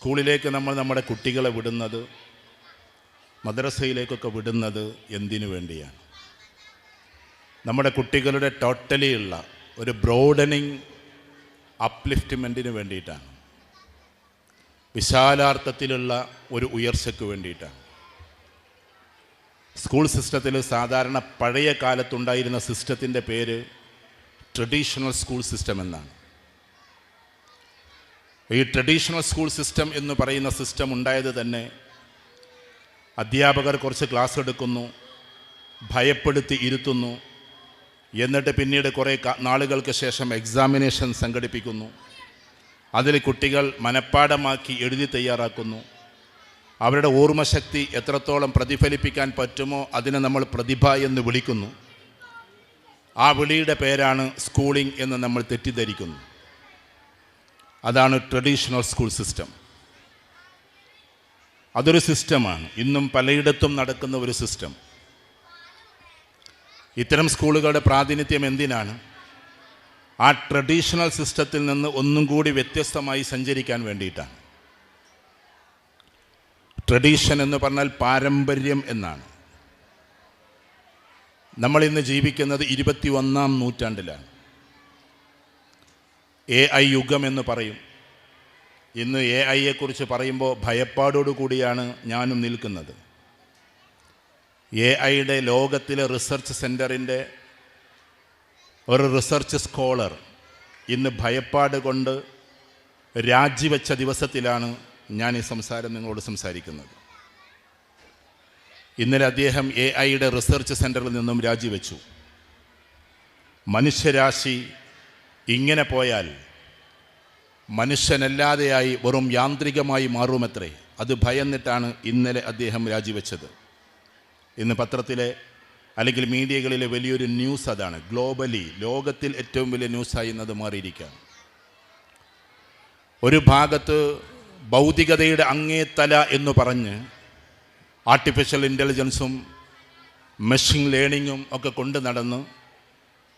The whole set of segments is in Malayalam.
സ്കൂളിലേക്ക് നമ്മൾ നമ്മുടെ കുട്ടികളെ വിടുന്നത് മദ്രസയിലേക്കൊക്കെ വിടുന്നത് എന്തിനു വേണ്ടിയാണ്? നമ്മുടെ കുട്ടികളുടെ ടോട്ടലി ഉള്ള ഒരു ബ്രോഡനിങ് അപ്ലിഫ്റ്റ്മെന്റിന് വേണ്ടിയിട്ടാണ്. വിശാലാർത്ഥത്തിലുള്ള ഒരു ഉയർച്ചയ്ക്ക് വേണ്ടിയിട്ടാണ്. സ്കൂൾ സിസ്റ്റത്തിൽ സാധാരണ പഴയ കാലത്തുണ്ടായിരുന്ന സിസ്റ്റത്തിന്റെ പേര് ട്രഡീഷണൽ സ്കൂൾ സിസ്റ്റം എന്നാണ്. ഈ ട്രഡീഷണൽ സ്കൂൾ സിസ്റ്റം എന്ന് പറയുന്ന സിസ്റ്റം ഉണ്ടായത് തന്നെ അധ്യാപകർ കുറച്ച് ക്ലാസ് എടുക്കുന്നു ഭയപ്പെടുത്തി ഇരുത്തുന്നു എന്നിട്ട് പിന്നീട് കുറേ നാളുകൾക്ക് ശേഷം എക്സാമിനേഷൻ സംഘടിപ്പിക്കുന്നു. അതിൽ കുട്ടികൾ മനഃപ്പാടമാക്കി എഴുതി തയ്യാറാക്കുന്നു. അവരുടെ ഓർമ്മശക്തി എത്രത്തോളം പ്രതിഫലിപ്പിക്കാൻ പറ്റുമോ അതിനെ നമ്മൾ പ്രതിഭ എന്ന് വിളിക്കുന്നു. ആ വിളിയുടെ പേരാണ് സ്കൂളിംഗ് എന്ന് നമ്മൾ തെറ്റിദ്ധരിക്കുന്നു. അതാണ് ട്രഡീഷണൽ സ്കൂൾ സിസ്റ്റം അതൊരു സിസ്റ്റമാണ് ഇന്നും പലയിടത്തും നടക്കുന്ന ഒരു സിസ്റ്റം ഇത്തരം സ്കൂളുകളുടെ പ്രാതിനിധ്യം എന്തിനാണ്? ആ ട്രഡീഷണൽ സിസ്റ്റത്തിൽ നിന്ന് ഒന്നും കൂടി വ്യത്യസ്തമായി സഞ്ചരിക്കാൻ വേണ്ടിയിട്ടാണ്. ട്രഡീഷൻ എന്ന് പറഞ്ഞാൽ പാരമ്പര്യം എന്നാണ്. നമ്മൾ ഇന്ന് ജീവിക്കുന്നത് ഇരുപത്തി ഒന്നാം നൂറ്റാണ്ടിലാണ്. എ ഐ യുഗം എന്ന് പറയും. ഇന്ന് എ ഐയെക്കുറിച്ച് പറയുമ്പോൾ ഭയപ്പാടോടു കൂടിയാണ് ഞാനും നിൽക്കുന്നത്. എ ഐയുടെ ലോകത്തിലെ റിസർച്ച് സെന്ററിന്റെ ഒരു റിസർച്ച് സ്കോളർ ഇന്ന് ഭയപ്പാട് കൊണ്ട് രാജിവെച്ച ദിവസത്തിലാണ് ഞാൻ ഈ സംസാരം നിങ്ങളോട് സംസാരിക്കുന്നത്. ഇന്നലെ അദ്ദേഹം എ ഐയുടെ റിസർച്ച് സെന്ററിൽ നിന്നും രാജിവെച്ചു. മനുഷ്യരാശി ഇങ്ങനെ പോയാൽ മനുഷ്യനല്ലാതെയായി വെറും യാന്ത്രികമായി മാറുമത്രേ. അത് ഭയന്നിട്ടാണ് ഇന്നലെ അദ്ദേഹം രാജിവെച്ചത്. ഇന്ന് പത്രത്തിലെ അല്ലെങ്കിൽ മീഡിയകളിലെ വലിയൊരു ന്യൂസ് അതാണ്. ഗ്ലോബലി ലോകത്തിൽ ഏറ്റവും വലിയ ന്യൂസായി എന്നത് മാറിയിരിക്കുകയാണ്. ഒരു ഭാഗത്ത് ഭൗതികതയുടെ അങ്ങേത്തല എന്ന് പറഞ്ഞ് ആർട്ടിഫിഷ്യൽ ഇന്റലിജൻസും മെഷീൻ ലേണിങ്ങും ഒക്കെ കൊണ്ട് നടന്ന്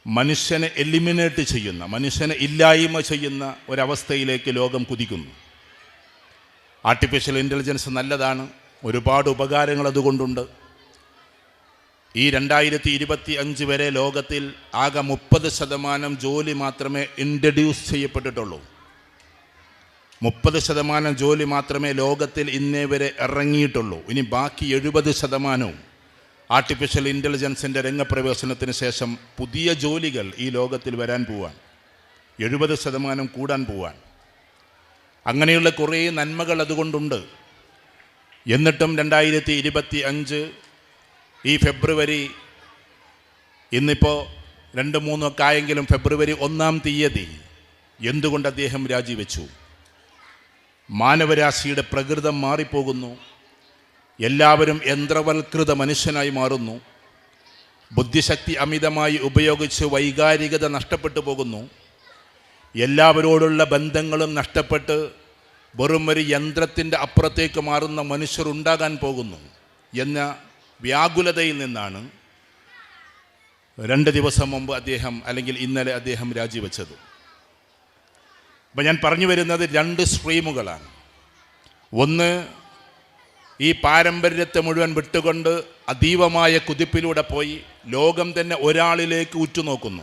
മനുഷ്യനെ എലിമിനേറ്റ് ചെയ്യുന്ന മനുഷ്യനെ ഇല്ലായ്മ ചെയ്യുന്ന ഒരവസ്ഥയിലേക്ക് ലോകം കുതിക്കുന്നു. ആർട്ടിഫിഷ്യൽ ഇന്റലിജൻസ് നല്ലതാണ്. ഒരുപാട് ഉപകാരങ്ങൾ അതുകൊണ്ടുണ്ട്. ഈ രണ്ടായിരത്തി ഇരുപത്തി അഞ്ച് വരെ ലോകത്തിൽ ആകെ മുപ്പത് ശതമാനം ജോലി മാത്രമേ ഇൻട്രഡ്യൂസ് ചെയ്യപ്പെട്ടിട്ടുള്ളൂ. മുപ്പത് ശതമാനം ജോലി മാത്രമേ ലോകത്തിൽ ഇന്നേ വരെ ഇറങ്ങിയിട്ടുള്ളൂ. ഇനി ബാക്കി എഴുപത് ശതമാനവും ആർട്ടിഫിഷ്യൽ ഇന്റലിജൻസിന്റെ രംഗപ്രവേശനത്തിന് ശേഷം പുതിയ ജോലികൾ ഈ ലോകത്തിൽ വരാൻ പോവാൻ എഴുപത് ശതമാനം കൂടാൻ പോവാൻ. അങ്ങനെയുള്ള കുറേ നന്മകൾ അതുകൊണ്ടുണ്ട്. എന്നിട്ടും രണ്ടായിരത്തി ഇരുപത്തി അഞ്ച് ഈ ഫെബ്രുവരി ഇന്നിപ്പോൾ രണ്ട് മൂന്നൊക്കെ ആയെങ്കിലും ഫെബ്രുവരി ഒന്നാം തീയതി എന്തുകൊണ്ട് അദ്ദേഹം രാജിവെച്ചു? മാനവരാശിയുടെ പ്രകൃതം മാറിപ്പോകുന്നു. എല്ലാവരും യന്ത്രവൽകൃത മനുഷ്യനായി മാറുന്നു. ബുദ്ധിശക്തി അമിതമായി ഉപയോഗിച്ച് വൈകാരികത നഷ്ടപ്പെട്ടു പോകുന്നു. എല്ലാവരോടുള്ള ബന്ധങ്ങളും നഷ്ടപ്പെട്ട് വെറും ഒരു യന്ത്രത്തിന്റെ അപ്പുറത്തേക്ക് മാറുന്ന മനുഷ്യർ ഉണ്ടാകാൻ പോകുന്നു എന്ന വ്യാകുലതയിൽ നിന്നാണ് രണ്ട് ദിവസം മുമ്പ് അദ്ദേഹം അല്ലെങ്കിൽ ഇന്നലെ അദ്ദേഹം രാജിവെച്ചത്. അപ്പം ഞാൻ പറഞ്ഞു വരുന്നത് രണ്ട് സ്ട്രീമുകളാണ്. ഒന്ന് ഈ പാരമ്പര്യത്തെ മുഴുവൻ വിട്ടുകൊണ്ട് അതീവമായ കുതിപ്പിലൂടെ പോയി ലോകം തന്നെ ഒരാളിലേക്ക് ഉറ്റുനോക്കുന്നു.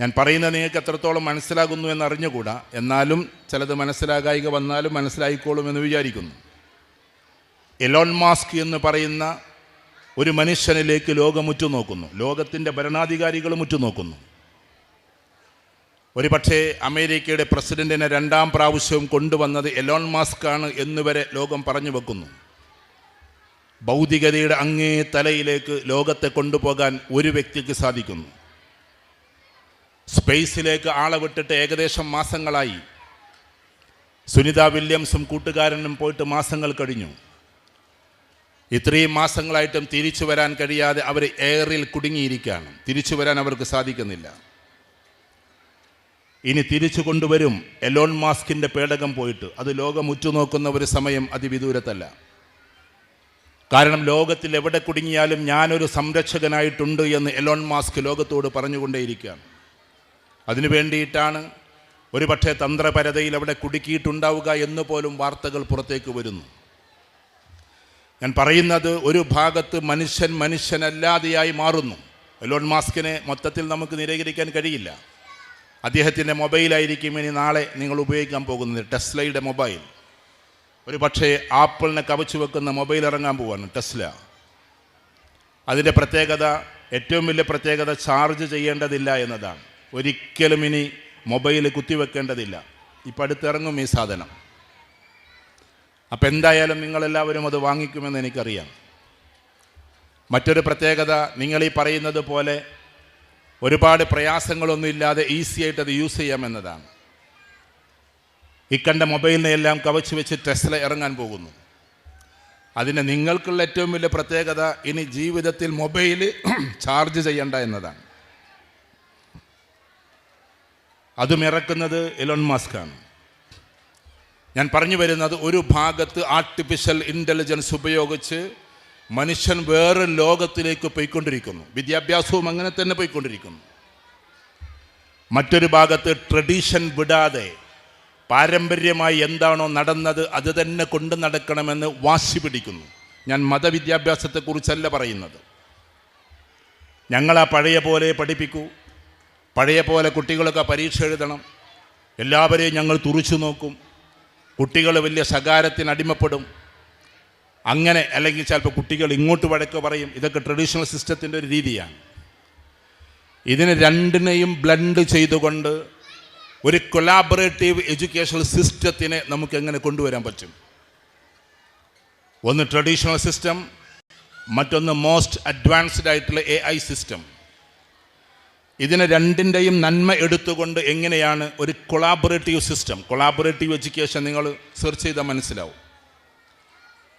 ഞാൻ പറയുന്നത് നിങ്ങൾക്ക് എത്രത്തോളം മനസ്സിലാകുന്നു എന്ന് അറിഞ്ഞുകൂടാ എന്നാലും ചിലത് മനസ്സിലാകായിക വന്നാലും മനസ്സിലായിക്കോളും എന്ന് വിചാരിക്കുന്നു. എലോൺ മാസ്ക് എന്ന് പറയുന്ന ഒരു മനുഷ്യനിലേക്ക് ലോകം ഉറ്റുനോക്കുന്നു. ലോകത്തിന്റെ ഭരണാധികാരികളും ഉറ്റുനോക്കുന്നു. ഒരു പക്ഷേ അമേരിക്കയുടെ പ്രസിഡന്റിനെ രണ്ടാം പ്രാവശ്യവും കൊണ്ടുവന്നത് എലോൺ മാസ്ക് ആണ് എന്നുവരെ ലോകം പറഞ്ഞു വെക്കുന്നു. ഭൗതികതയുടെ അങ്ങേ തലയിലേക്ക് ലോകത്തെ കൊണ്ടുപോകാൻ ഒരു വ്യക്തിക്ക് സാധിക്കുന്നു. സ്പേസിലേക്ക് ആളെ വിട്ടിട്ട് ഏകദേശം മാസങ്ങളായി. സുനിത വില്യംസും കൂട്ടുകാരനും പോയിട്ട് മാസങ്ങൾ കഴിഞ്ഞു. ഇത്രയും മാസങ്ങളായിട്ടും തിരിച്ചു വരാൻ കഴിയാതെ അവർ എയറിൽ കുടുങ്ങിയിരിക്കുകയാണ്. തിരിച്ചു വരാൻ അവർക്ക് സാധിക്കുന്നില്ല. ഇനി തിരിച്ചു കൊണ്ടുവരും. എലോൺ മാസ്കിന്റെ പേടകം പോയിട്ട്. അത് ലോകം ഉറ്റുനോക്കുന്ന ഒരു സമയം അതിവിദൂരത്തല്ല. കാരണം ലോകത്തിൽ എവിടെ കുടുങ്ങിയാലും ഞാനൊരു സംരക്ഷകനായിട്ടുണ്ട് എന്ന് എലോൺ മാസ്ക് ലോകത്തോട് പറഞ്ഞുകൊണ്ടേയിരിക്കുകയാണ്. അതിനു വേണ്ടിയിട്ടാണ് ഒരു പക്ഷേ തന്ത്രപരതയിൽ അവിടെ കുടുക്കിയിട്ടുണ്ടാവുക എന്ന് പോലും വാർത്തകൾ പുറത്തേക്ക് വരുന്നു. ഞാൻ പറയുന്നത് ഒരു ഭാഗത്ത് മനുഷ്യൻ മനുഷ്യനല്ലാതെയായി മാറുന്നു. എലോൺ മാസ്കിനെ മൊത്തത്തിൽ നമുക്ക് നിരീകരിക്കാൻ കഴിയില്ല. അദ്ദേഹത്തിന്റെ മൊബൈലായിരിക്കും ഇനി നാളെ നിങ്ങൾ ഉപയോഗിക്കാൻ പോകുന്നത്. ടെസ്ലയുടെ മൊബൈൽ. ഒരു പക്ഷേ ആപ്പിളിനെ കവച്ചു വെക്കുന്ന മൊബൈൽ ഇറങ്ങാൻ പോവാണ് ടെസ്ല. അതിന്റെ പ്രത്യേകത ഏറ്റവും വലിയ പ്രത്യേകത ചാർജ് ചെയ്യേണ്ടതില്ല എന്നതാണ്. ഒരിക്കലും ഇനി മൊബൈൽ കുത്തിവെക്കേണ്ടതില്ല. ഇപ്പം അടുത്തിറങ്ങും ഈ സാധനം. അപ്പം എന്തായാലും നിങ്ങളെല്ലാവരും അത് വാങ്ങിക്കുമെന്ന് എനിക്കറിയാം. മറ്റൊരു പ്രത്യേകത നിങ്ങൾ ഈ പറയുന്നത് പോലെ ഒരുപാട് പ്രയാസങ്ങളൊന്നും ഇല്ലാതെ ഈസി ആയിട്ട് അത് യൂസ് ചെയ്യാം എന്നതാണ്. ഇക്കണ്ട മൊബൈലിനെ എല്ലാം കവച്ച് വെച്ച് ടെസ്ല ഇറങ്ങാൻ പോകുന്നു. അതിന് നിങ്ങൾക്കുള്ള ഏറ്റവും വലിയ പ്രത്യേകത ഇനി ജീവിതത്തിൽ മൊബൈൽ ചാർജ് ചെയ്യണ്ട എന്നതാണ്. അതും ഇറക്കുന്നത് എലോൺ മാസ്കാണ് ഞാൻ പറഞ്ഞു വരുന്നത് ഒരു ഭാഗത്ത് ആർട്ടിഫിഷ്യൽ ഇന്റലിജൻസ് ഉപയോഗിച്ച് മനുഷ്യൻ വേറെ ലോകത്തിലേക്ക് പോയിക്കൊണ്ടിരിക്കുന്നു. വിദ്യാഭ്യാസവും അങ്ങനെ തന്നെ പോയിക്കൊണ്ടിരിക്കുന്നു. മറ്റൊരു ഭാഗത്ത് ട്രഡീഷൻ വിടാതെ പാരമ്പര്യമായി എന്താണോ നടന്നത് അത് തന്നെ കൊണ്ടു നടക്കണമെന്ന് വാശി പിടിക്കുന്നു. ഞാൻ മതവിദ്യാഭ്യാസത്തെക്കുറിച്ചല്ല പറയുന്നത്. ഞങ്ങളാ പഴയ പോലെ പഠിപ്പിക്കൂ. പഴയ പോലെ കുട്ടികളൊക്കെ പരീക്ഷ എഴുതണം. എല്ലാവരെയും ഞങ്ങൾ തുറിച്ചു നോക്കും. കുട്ടികൾ വലിയ ശകാരത്തിന് അടിമപ്പെടും. അങ്ങനെ അല്ലെങ്കിൽ ചിലപ്പോൾ കുട്ടികൾ ഇങ്ങോട്ട് വഴക്ക് പറയും. ഇതൊക്കെ ട്രഡീഷണൽ സിസ്റ്റത്തിന്റെ ഒരു രീതിയാണ്. ഇതിന് രണ്ടിനെയും ബ്ലണ്ട് ചെയ്തുകൊണ്ട് ഒരു കൊലാബറേറ്റീവ് എഡ്യൂക്കേഷണൽ സിസ്റ്റത്തിനെ നമുക്ക് എങ്ങനെ കൊണ്ടുവരാൻ പറ്റും? ഒന്ന് ട്രഡീഷണൽ സിസ്റ്റം മറ്റൊന്ന് മോസ്റ്റ് അഡ്വാൻസ്ഡ് ആയിട്ടുള്ള എ ഐ സിസ്റ്റം ഇതിനെ രണ്ടിന്റെയും നന്മ എടുത്തുകൊണ്ട് എങ്ങനെയാണ് ഒരു കൊളാബറേറ്റീവ് സിസ്റ്റം കൊളാബറേറ്റീവ് എഡ്യൂക്കേഷൻ നിങ്ങൾ സെർച്ച് ചെയ്താൽ മനസ്സിലാവും.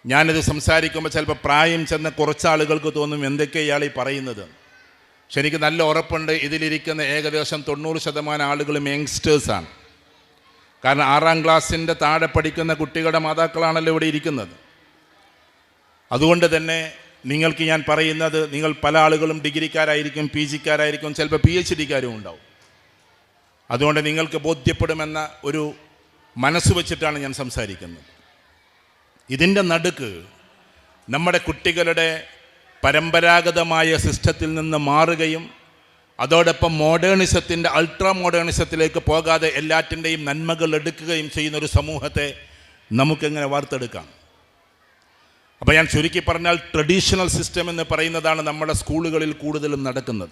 ഞാനിത് സംസാരിക്കുമ്പോൾ ചിലപ്പോൾ പ്രായം ചെന്ന കുറച്ചാളുകൾക്ക് തോന്നും എന്തൊക്കെ ഇയാൾ ഈ പറയുന്നത്. പക്ഷെ എനിക്ക് നല്ല ഉറപ്പുണ്ട്. ഇതിലിരിക്കുന്ന ഏകദേശം തൊണ്ണൂറ് ശതമാനം ആളുകളും യങ്സ്റ്റേഴ്സാണ് കാരണം ആറാം ക്ലാസ്സിന്റെ താഴെ പഠിക്കുന്ന കുട്ടികളുടെ മാതാക്കളാണല്ലോ ഇവിടെ ഇരിക്കുന്നത്. അതുകൊണ്ട് തന്നെ നിങ്ങൾക്ക് ഞാൻ പറയുന്നത് നിങ്ങൾ പല ആളുകളും ഡിഗ്രിക്കാരായിരിക്കും പി ജിക്കാരായിരിക്കും ചിലപ്പോൾ പി എച്ച് ഡിക്കാരും ഉണ്ടാവും. അതുകൊണ്ട് നിങ്ങൾക്ക് ബോധ്യപ്പെടുമെന്ന ഒരു മനസ്സ് വെച്ചിട്ടാണ് ഞാൻ സംസാരിക്കുന്നത്. ഇതിന്റെ നടുക്ക് നമ്മുടെ കുട്ടികളുടെ പരമ്പരാഗതമായ സിസ്റ്റത്തിൽ നിന്ന് മാറുകയും അതോടൊപ്പം മോഡേണിസത്തിന്റെ അൾട്രാ മോഡേണിസത്തിലേക്ക് പോകാതെ എല്ലാറ്റിന്റെയും നന്മകൾ എടുക്കുകയും ചെയ്യുന്ന ഒരു സമൂഹത്തെ നമുക്കെങ്ങനെ വാർത്തെടുക്കാം? അപ്പോൾ ഞാൻ ചുരുക്കി പറഞ്ഞാൽ ട്രഡീഷണൽ സിസ്റ്റം എന്ന് പറയുന്നതാണ് നമ്മുടെ സ്കൂളുകളിൽ കൂടുതലും നടക്കുന്നത്.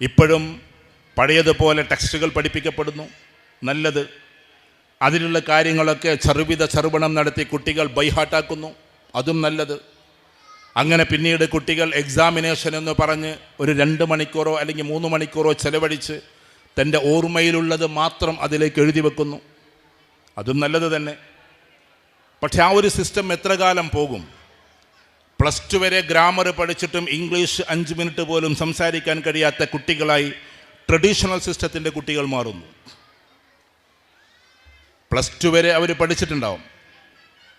ഇപ്പോഴും പഴയതുപോലെ ടെക്സ്റ്റുകൾ പഠിപ്പിക്കപ്പെടുന്നു. നല്ലത് അതിലുള്ള കാര്യങ്ങളൊക്കെ ചെറുവിധ ചെറുപണം നടത്തി കുട്ടികൾ ബൈഹാട്ടാക്കുന്നു അതും നല്ലത്. അങ്ങനെ പിന്നീട് കുട്ടികൾ എക്സാമിനേഷൻ എന്ന് പറഞ്ഞ് ഒരു രണ്ട് മണിക്കൂറോ അല്ലെങ്കിൽ മൂന്ന് മണിക്കൂറോ ചെലവഴിച്ച് തന്റെ ഓർമ്മയിലുള്ളത് മാത്രം അതിലേക്ക് എഴുതി വെക്കുന്നു. അതും നല്ലത് തന്നെ. പക്ഷെ ആ ഒരു സിസ്റ്റം എത്ര കാലം പോകും? പ്ലസ് ടു വരെ ഗ്രാമർ പഠിച്ചിട്ടും ഇംഗ്ലീഷ് അഞ്ച് മിനിറ്റ് പോലും സംസാരിക്കാൻ കഴിയാത്ത കുട്ടികളായി ട്രഡീഷണൽ സിസ്റ്റത്തിന്റെ കുട്ടികൾ മാറുന്നു. പ്ലസ് ടു വരെ അവർ പഠിച്ചിട്ടുണ്ടാവും.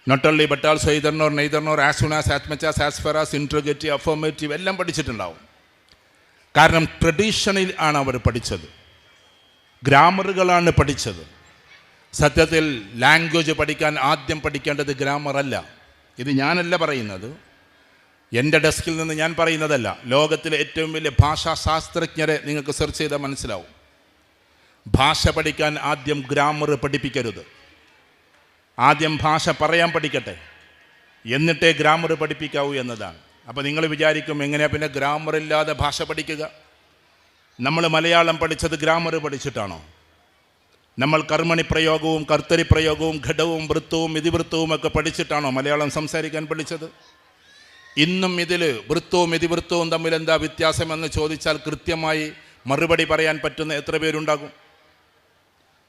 Not only but also neither nor as soon as as much as as far as interrogative affirmative എല്ലാം പഠിച്ചിട്ടുണ്ടാവും. കാരണം ട്രഡീഷണിൽ ആണ് അവർ പഠിച്ചത്. ഗ്രാമറുകളാണ് പഠിച്ചത്. സത്യത്തിൽ ലാംഗ്വേജ് പഠിക്കാൻ ആദ്യം പഠിക്കേണ്ടത് ഗ്രാമറല്ല ഇത് ഞാനല്ല പറയുന്നത്. എന്റെ ഡെസ്കിൽ നിന്ന് ഞാൻ പറയുന്നതല്ല. ലോകത്തിലെ ഏറ്റവും വലിയ ഭാഷാശാസ്ത്രജ്ഞരെ നിങ്ങൾക്ക് സെർച്ച് ചെയ്താൽ മനസ്സിലാവും. ഭാഷ പഠിക്കാൻ ആദ്യം ഗ്രാമർ പഠിപ്പിക്കരുത്. ആദ്യം ഭാഷ പറയാൻ പഠിക്കട്ടെ. എന്നിട്ടേ ഗ്രാമർ പഠിപ്പിക്കാവൂ എന്നതാണ്. അപ്പോൾ നിങ്ങൾ വിചാരിക്കും എങ്ങനെയാ പിന്നെ ഗ്രാമർ ഇല്ലാതെ ഭാഷ പഠിക്കുക? നമ്മൾ മലയാളം പഠിച്ചത് ഗ്രാമർ പഠിച്ചിട്ടാണോ? നമ്മൾ കർമ്മണി പ്രയോഗവും കർത്തരി പ്രയോഗവും ഘടവും വൃത്തവും ഇതിവൃത്തവും ഒക്കെ പഠിച്ചിട്ടാണോ മലയാളം സംസാരിക്കാൻ പഠിച്ചത്? ഇന്നും ഇതിൽ വൃത്തവും ഇതിവൃത്തവും തമ്മിൽ എന്താ വ്യത്യാസമെന്ന് ചോദിച്ചാൽ കൃത്യമായി മറുപടി പറയാൻ പറ്റുന്ന എത്ര പേരുണ്ടാകും?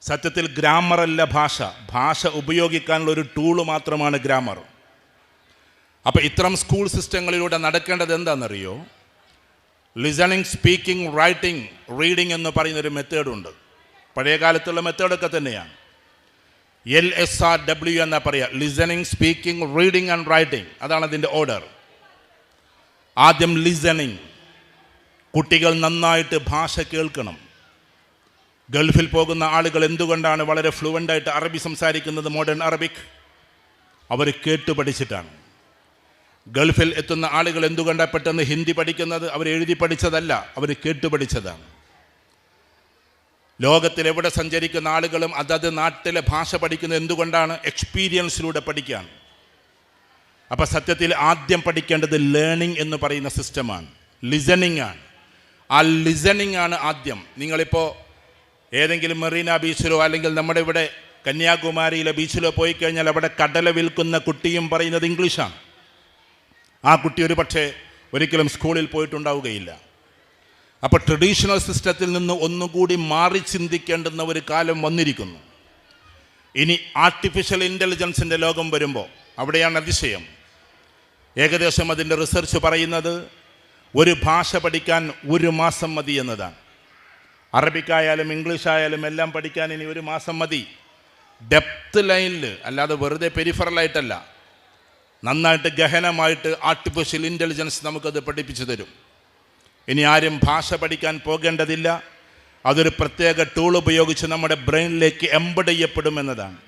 സത്യത്തിൽ ഗ്രാമറല്ല ഭാഷ. ഭാഷ ഉപയോഗിക്കാനുള്ള ഒരു ടൂൾ മാത്രമാണ് ഗ്രാമർ. അപ്പോൾ ഇത്തരം സ്കൂൾ സിസ്റ്റങ്ങളിലൂടെ നടക്കേണ്ടത് എന്താണെന്നറിയോ? ലിസണിങ് സ്പീക്കിംഗ് റൈറ്റിംഗ് റീഡിംഗ് എന്ന് പറയുന്നൊരു മെത്തേഡുണ്ട് പഴയ കാലത്തുള്ള മെത്തേഡൊക്കെ തന്നെയാണ്. എൽ എസ് ആർ ഡബ്ല്യു എന്നാ പറയുക listening speaking reading and writing അതാണ് അതിന്റെ ഓർഡർ ആദ്യം ലിസണിങ് കുട്ടികൾ നന്നായിട്ട് ഭാഷ കേൾക്കണം. ഗൾഫിൽ പോകുന്ന ആളുകൾ എന്തുകൊണ്ടാണ് വളരെ ഫ്ലുവന്റായിട്ട് അറബി സംസാരിക്കുന്നത്? മോഡേൺ അറബിക് അവർ കേട്ടു പഠിച്ചിട്ടാണ്. ഗൾഫിൽ എത്തുന്ന ആളുകൾ എന്തുകൊണ്ടാണ് പെട്ടെന്ന് ഹിന്ദി പഠിക്കുന്നത്? അവർ എഴുതി പഠിച്ചതല്ല അവർ കേട്ടു പഠിച്ചതാണ്. ലോകത്തിൽ എവിടെ സഞ്ചരിക്കുന്ന ആളുകളും അതത് നാട്ടിലെ ഭാഷ പഠിക്കുന്നത് എന്തുകൊണ്ടാണ് എക്സ്പീരിയൻസിലൂടെ പഠിക്കുകയാണ് അപ്പോൾ സത്യത്തിൽ ആദ്യം പഠിക്കേണ്ടത് ലേണിംഗ് എന്ന് പറയുന്ന സിസ്റ്റമാണ് ലിസണിങ് ആണ്. ആ ലിസണിങ് ആണ് ആദ്യം. നിങ്ങളിപ്പോൾ ഏതെങ്കിലും മെറീന ബീച്ചിലോ അല്ലെങ്കിൽ നമ്മുടെ ഇവിടെ കന്യാകുമാരിയിലെ ബീച്ചിലോ പോയി കഴിഞ്ഞാൽ അവിടെ കടല വിൽക്കുന്ന കുട്ടിയും പറയുന്നത് ഇംഗ്ലീഷാണ്. ആ കുട്ടി ഒരു പക്ഷേ ഒരിക്കലും സ്കൂളിൽ പോയിട്ടുണ്ടാവുകയില്ല. അപ്പോൾ ട്രഡീഷണൽ സിസ്റ്റത്തിൽ നിന്ന് ഒന്നുകൂടി മാറി ചിന്തിക്കേണ്ടുന്ന ഒരു കാലം വന്നിരിക്കുന്നു. ഇനി ആർട്ടിഫിഷ്യൽ ഇന്റലിജൻസിന്റെ ലോകം വരുമ്പോൾ അവിടെയാണ് അതിശയം. ഏകദേശം അതിന്റെ റിസർച്ച് പറയുന്നത് ഒരു ഭാഷ പഠിക്കാൻ ഒരു മാസം മതി എന്നതാണ്. അറബിക്കായാലും ഇംഗ്ലീഷ് ആയാലും എല്ലാം പഠിക്കാൻ ഇനി ഒരു മാസം മതി. ഡെപ്ത് ലൈനിൽ അല്ലാതെ വെറുതെ പെരിഫറലായിട്ടല്ല നന്നായിട്ട് ഗഹനമായിട്ട് ആർട്ടിഫിഷ്യൽ ഇന്റലിജൻസ് നമുക്കത് പഠിപ്പിച്ചു തരും. ഇനി ആരും ഭാഷ പഠിക്കാൻ പോകേണ്ടതില്ല. അതൊരു പ്രത്യേക ടൂൾ ഉപയോഗിച്ച് നമ്മുടെ ബ്രെയിനിലേക്ക് എംബഡ് ചെയ്യപ്പെടുമെന്നതാണ്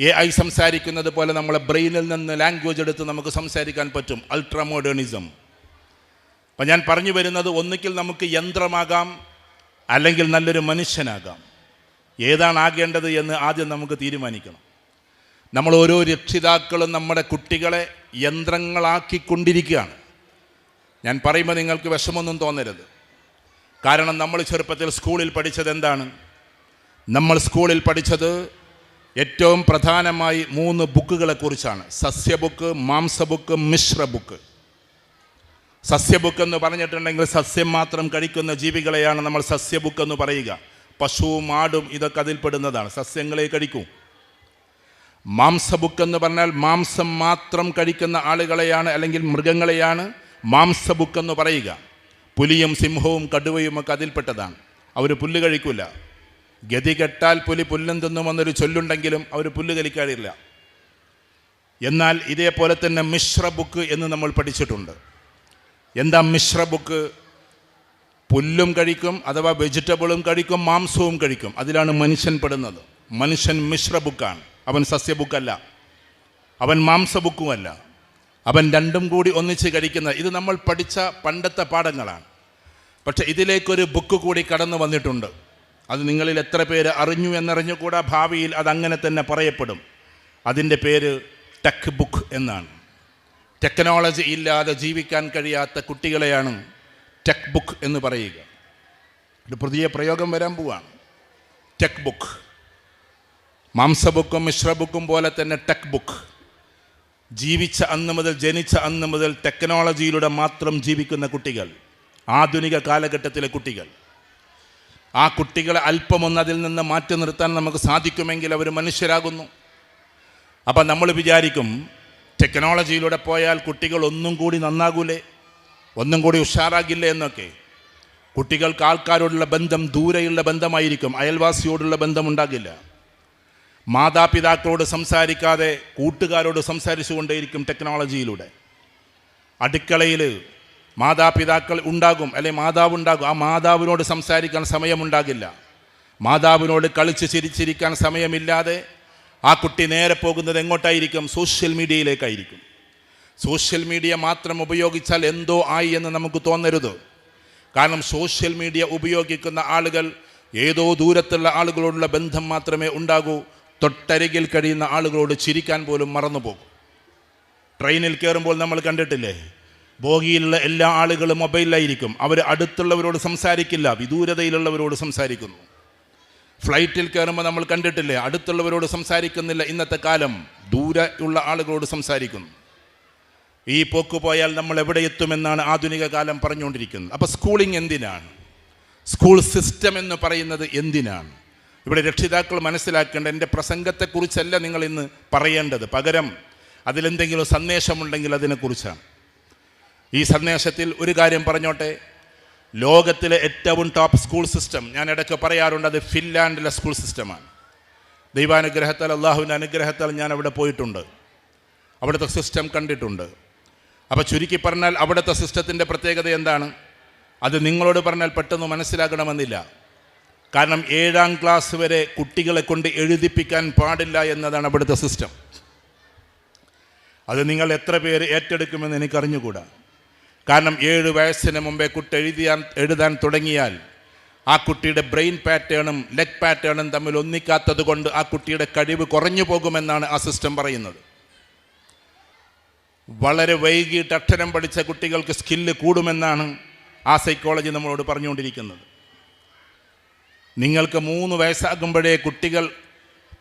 എ ഐ സംസാരിക്കുന്നത് പോലെ നമ്മളെ ബ്രെയിനിൽ നിന്ന് ലാംഗ്വേജ് എടുത്ത് നമുക്ക് സംസാരിക്കാൻ പറ്റും. അൾട്രാ മോഡേണിസം അപ്പം ഞാൻ പറഞ്ഞു വരുന്നത് ഒന്നുകിൽ നമുക്ക് യന്ത്രമാകാം അല്ലെങ്കിൽ നല്ലൊരു മനുഷ്യനാകാം. ഏതാണ് ആകേണ്ടത് എന്ന് ആദ്യം നമുക്ക് തീരുമാനിക്കണം. നമ്മൾ ഓരോ രക്ഷിതാക്കളും നമ്മുടെ കുട്ടികളെ യന്ത്രങ്ങളാക്കിക്കൊണ്ടിരിക്കുകയാണ്. ഞാൻ പറയുമ്പോൾ നിങ്ങൾക്ക് വിഷമൊന്നും തോന്നരുത്. കാരണം നമ്മൾ ചെറുപ്പത്തിൽ സ്കൂളിൽ പഠിച്ചത് എന്താണ്? നമ്മൾ സ്കൂളിൽ പഠിച്ചത് ഏറ്റവും പ്രധാനമായി മൂന്ന് ബുക്കുകളെക്കുറിച്ചാണ്. സസ്യബുക്ക് സസ്യ ബുക്ക് മാംസ ബുക്ക് മിശ്ര ബുക്ക് സസ്യ ബുക്ക് എന്ന് പറഞ്ഞിട്ടുണ്ടെങ്കിൽ സസ്യം മാത്രം കഴിക്കുന്ന ജീവികളെയാണ് നമ്മൾ സസ്യ ബുക്ക് എന്ന് പറയുക. പശുവും ആടും ഇതൊക്കെ അതിൽപ്പെടുന്നതാണ് സസ്യങ്ങളെ കഴിക്കും. മാംസ ബുക്ക് എന്ന് പറഞ്ഞാൽ മാംസം മാത്രം കഴിക്കുന്ന ആളുകളെയാണ് അല്ലെങ്കിൽ മൃഗങ്ങളെയാണ് മാംസ ബുക്ക് എന്ന് പറയുക. പുലിയും സിംഹവും കടുവയും ഒക്കെ അതിൽപ്പെട്ടതാണ് അവർ പുല്ല് കഴിക്കില്ല ഗതി കെട്ടാൽ പുലി പുല്ലും തിന്നുമെന്നൊരു ചൊല്ലുണ്ടെങ്കിലും അവർ പുല്ല് കഴിക്കാറില്ല എന്നാൽ ഇതേപോലെ തന്നെ മിശ്ര ബുക്ക് എന്ന് നമ്മൾ പഠിച്ചിട്ടുണ്ട്. എന്താ മിശ്ര ബുക്ക്? പുല്ലും കഴിക്കും അഥവാ വെജിറ്റബിളും കഴിക്കും മാംസവും കഴിക്കും. അതിലാണ് മനുഷ്യൻ പെടുന്നത്. മനുഷ്യൻ മിശ്ര ബുക്കാണ്. അവൻ സസ്യ ബുക്കല്ല. അവൻ മാംസ ബുക്കുമല്ല. അവൻ രണ്ടും കൂടി ഒന്നിച്ച് കഴിക്കുന്ന ഇത് നമ്മൾ പഠിച്ച പണ്ടത്തെ പാഠങ്ങളാണ്. പക്ഷേ ഇതിലേക്കൊരു ബുക്ക് കൂടി കടന്നു വന്നിട്ടുണ്ട്. അത് നിങ്ങളിൽ എത്ര പേര് അറിഞ്ഞു എന്നറിഞ്ഞുകൂടാ ഭാവിയിൽ അതങ്ങനെ തന്നെ പറയപ്പെടും. അതിന്റെ പേര് ടെക് ബുക്ക് എന്നാണ്. ടെക്നോളജി ഇല്ലാതെ ജീവിക്കാൻ കഴിയാത്ത കുട്ടികളെയാണ് ടെക് ബുക്ക് എന്ന് പറയുക. ഒരു പുതിയ പ്രയോഗം വരാൻ പോവാണ്. ടെക് ബുക്ക് മാംസ ബുക്കും മിശ്ര ബുക്കും പോലെ തന്നെ ടെക് ബുക്ക് ജീവിച്ച അന്ന് മുതൽ ജനിച്ച അന്ന് മുതൽ ടെക്നോളജിയിലൂടെ മാത്രം ജീവിക്കുന്ന കുട്ടികൾ. ആധുനിക കാലഘട്ടത്തിലെ കുട്ടികൾ. ആ കുട്ടികളെ അല്പമൊന്ന് അതിൽ നിന്ന് മാറ്റി നിർത്താൻ നമുക്ക് സാധിക്കുമെങ്കിൽ അവർ മനുഷ്യരാകുന്നു. അപ്പം നമ്മൾ വിചാരിക്കും ടെക്നോളജിയിലൂടെ പോയാൽ കുട്ടികൾ ഒന്നും കൂടി നന്നാകൂലേ? ഒന്നും കൂടി ഉഷാറാകില്ലേ എന്നൊക്കെ? കുട്ടികൾക്ക് ആൾക്കാരോടുള്ള ബന്ധം ദൂരെയുള്ള ബന്ധമായിരിക്കും അയൽവാസിയോടുള്ള ബന്ധമുണ്ടാകില്ല. മാതാപിതാക്കളോട് സംസാരിക്കാതെ കൂട്ടുകാരോട് സംസാരിച്ചുകൊണ്ടേയിരിക്കും ടെക്നോളജിയിലൂടെ. അടുക്കളയിൽ മാതാപിതാക്കൾ ഉണ്ടാകും അല്ലെ മാതാവ് ഉണ്ടാകും ആ മാതാവിനോട് സംസാരിക്കാൻ സമയമുണ്ടാകില്ല. മാതാവിനോട് കളിച്ച് ചിരിച്ചിരിക്കാൻ സമയമില്ലാതെ ആ കുട്ടി നേരെ പോകുന്നത് എങ്ങോട്ടായിരിക്കും? സോഷ്യൽ മീഡിയയിലേക്കായിരിക്കും. സോഷ്യൽ മീഡിയ മാത്രം ഉപയോഗിച്ചാൽ എന്തോ ആയി എന്ന് നമുക്ക് തോന്നരുത്. കാരണം സോഷ്യൽ മീഡിയ ഉപയോഗിക്കുന്ന ആളുകൾ ഏതോ ദൂരത്തുള്ള ആളുകളോടുള്ള ബന്ധം മാത്രമേ ഉണ്ടാകൂ. തൊട്ടരികിൽ കഴിയുന്ന ആളുകളോട് ചിരിക്കാൻ പോലും മറന്നുപോകും. ട്രെയിനിൽ കയറുമ്പോൾ നമ്മൾ കണ്ടിട്ടില്ലേ? ബോഗിയിലുള്ള എല്ലാ ആളുകളും മൊബൈലിലായിരിക്കും. അവർ അടുത്തുള്ളവരോട് സംസാരിക്കില്ല വിദൂരതയിലുള്ളവരോട് സംസാരിക്കുന്നു. ഫ്ലൈറ്റിൽ കയറുമ്പോൾ നമ്മൾ കണ്ടിട്ടില്ലേ? അടുത്തുള്ളവരോട് സംസാരിക്കുന്നില്ല. ഇന്നത്തെ കാലം ദൂരെ ഉള്ള ആളുകളോട് സംസാരിക്കുന്നു. ഈ പോക്ക് പോയാൽ നമ്മൾ എവിടെ എത്തുമെന്നാണ് ആധുനിക കാലം പറഞ്ഞുകൊണ്ടിരിക്കുന്നത്. അപ്പോൾ സ്കൂളിംഗ് എന്തിനാണ്? സ്കൂൾ സിസ്റ്റം എന്ന് പറയുന്നത് എന്തിനാണ്? ഇവിടെ രക്ഷിതാക്കൾ മനസ്സിലാക്കേണ്ട എന്റെ പ്രസംഗത്തെക്കുറിച്ചല്ല നിങ്ങൾ ഇന്ന് പറയേണ്ടത്. പകരം അതിലെന്തെങ്കിലും സന്ദേശമുണ്ടെങ്കിൽ അതിനെക്കുറിച്ചാണ്. ഈ സന്ദേശത്തിൽ ഒരു കാര്യം പറഞ്ഞോട്ടെ? ലോകത്തിലെ ഏറ്റവും ടോപ്പ് സ്കൂൾ സിസ്റ്റം ഞാൻ ഇടയ്ക്ക് പറയാറുണ്ട് അത് ഫിൻലാൻഡിലെ സ്കൂൾ സിസ്റ്റമാണ് ദൈവാനുഗ്രഹത്താൽ അള്ളാഹുവിന്റെ അനുഗ്രഹത്താൽ ഞാൻ അവിടെ പോയിട്ടുണ്ട്. അവിടുത്തെ സിസ്റ്റം കണ്ടിട്ടുണ്ട്. അപ്പോൾ ചുരുക്കി പറഞ്ഞാൽ അവിടുത്തെ സിസ്റ്റത്തിന്റെ പ്രത്യേകത എന്താണ്? അത് നിങ്ങളോട് പറഞ്ഞാൽ പെട്ടെന്ന് മനസ്സിലാക്കണമെന്നില്ല കാരണം ഏഴാം ക്ലാസ് വരെ കുട്ടികളെ കൊണ്ട് എഴുതിപ്പിക്കാൻ പാടില്ല എന്നതാണ് അവിടുത്തെ സിസ്റ്റം അത് നിങ്ങൾ എത്ര പേര് ഏറ്റെടുക്കുമെന്ന് എനിക്കറിഞ്ഞുകൂടാ. കാരണം ഏഴ് വയസ്സിന് മുമ്പേ കുട്ടി എഴുതിയാൻ എഴുതാൻ തുടങ്ങിയാൽ ആ കുട്ടിയുടെ ബ്രെയിൻ പാറ്റേണും ലെഗ് പാറ്റേണും തമ്മിൽ ഒന്നിക്കാത്തത് കൊണ്ട് ആ കുട്ടിയുടെ കഴിവ് കുറഞ്ഞു പോകുമെന്നാണ് ആ സിസ്റ്റം പറയുന്നത്. വളരെ വൈകിട്ട് അക്ഷരം പഠിച്ച കുട്ടികൾക്ക് സ്കില്ല് കൂടുമെന്നാണ് ആ സൈക്കോളജി നമ്മളോട് പറഞ്ഞുകൊണ്ടിരിക്കുന്നത്. നിങ്ങൾക്ക് മൂന്ന് വയസ്സാകുമ്പോഴേ കുട്ടികൾ